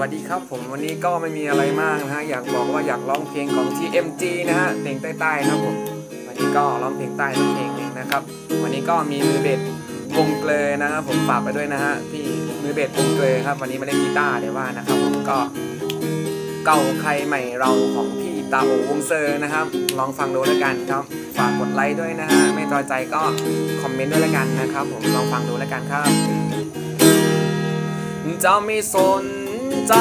วัสดีครับ ผมวันนี้ก็ไม่มีอะไรมากนะฮะอยากบอกว่าอยากร้องเพลงของ TMG นะฮะเพลงใต้ๆครับผมวันนี้ก็ร้องเพลงใต้สักเพลงหนึ่งนะครับ วันนี้ก็มีมือเบสวงเกลอนะครับผมฝากไปด้วยนะฮะพี่มือเบสวงเกลอครับ วันนี้มาเล่นกีตาร์เดี๋ยวว่านะครับผมก็เก่าใครใหม่เราของพี่ตาโอวงเซอร์นะครับ ลองฟังดูแล้วกันครับฝากกดไลค์ด้วยนะฮะไม่พอใจก็คอมเมนต์ด้วยแล้วกันนะครับ ผมลองฟังดูแล้วกันครับจะไม่สน ใจ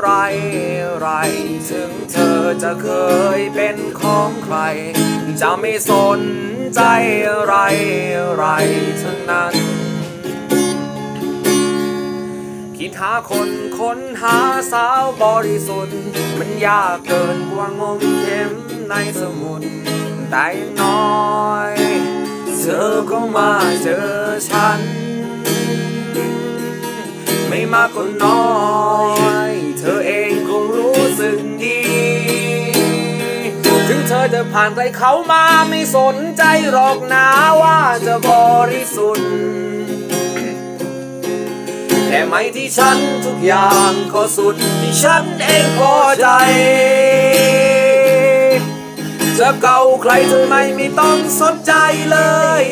ไรไรถึงเธอจะเคยเป็นของใคร จะไม่สนใจไรไรทั้งนั้น คิดหาคนค้นหาสาวบริสุทธิ์ มันยากเกินกว่างมเข็มในสมุนแต่อย่างน้อย เธอก็มาเจอฉัน มากก็น้อย เธอเองคงรู้สึกดี ถึงเธอจะผ่านใครเขามาไม่สนใจหรอกนะว่าจะบริสุทธิ์แค่ไม่ที่ฉันทุกอย่างก็สุดที่ฉันเองพอใจจะเก่าใครทำไมไม่ต้องสนใจเลย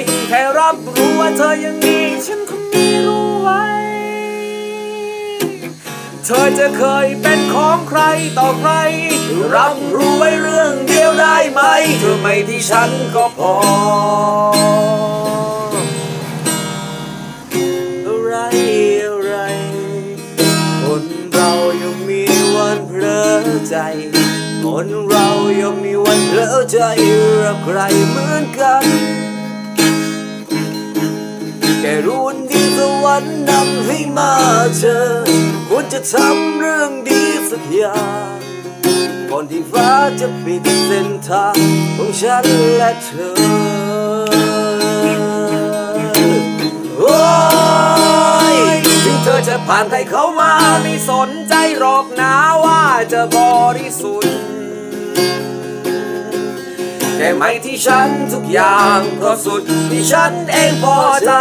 เธอจะเคยเป็นของใครต่อใคร รับรู้ไว้เรื่องเดียวได้ไหม เธอไม่ที่ฉันก็พอ อะไรอะไร คนเรายังมีวันเพลอใจ คนเรายังมีวันเพลอใจรักใครเหมือนกันแค่รู้วันดีสวรรค์นำให้มาเจอ จะทำเรื่องดีสักอย่างก่อนที่ฟ้าจะปิดเส้นทางของฉันและเธอ โอ้ยถึงเธอจะผ่านใครเข้ามาไม่สนใจหรอกนะว่าจะบริสุทธิ์แค่ไม่ที่ฉันทุกอย่างก็สุดที่ฉันเองพอใจ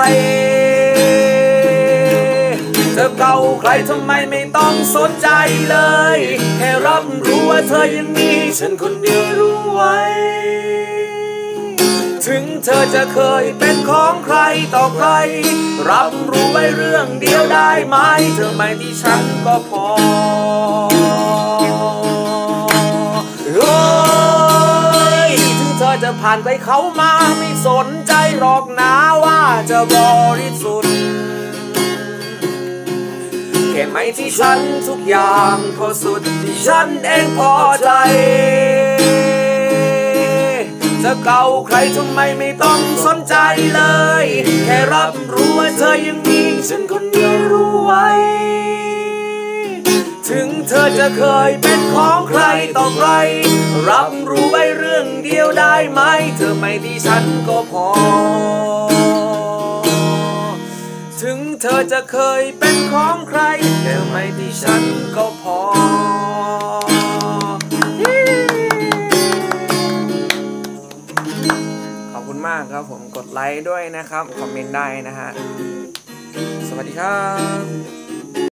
ใครทำไมไม่ต้องสนใจเลย แค่รับรู้ว่าเธอยังมีฉันคนเดียวรู้ไว้ ถึงเธอจะเคยเป็นของใครต่อใคร รับรู้ไว้เรื่องเดียวได้ไหม เธอไม่ที่ฉันก็พอโอ้ยถึงเธอจะผ่านไปเขามาไม่สนใจหรอกนะว่าจะบริสุทธิ์ ไม่ที่ฉันทุกอย่างก็สุดที่ฉันเองพอใจจะเก่าใครทำไมไม่ต้องสนใจเลย แค่รับรู้ว่าเธอยังมีฉันคนเดียวรู้ไว้ ถึงเธอจะเคยเป็นของใครต่อใคร รับรู้ไว้เรื่องเดียวได้ไหม เธอไม่ที่ฉันก็พอ ธอจะเคยเป็นของใครแต่ไม่ที่ฉันก็พอ ขอบคุณมากครับผมกดไลค์ด้วยนะครับ คอมเมนต์ได้นะฮะ สวัสดีครับ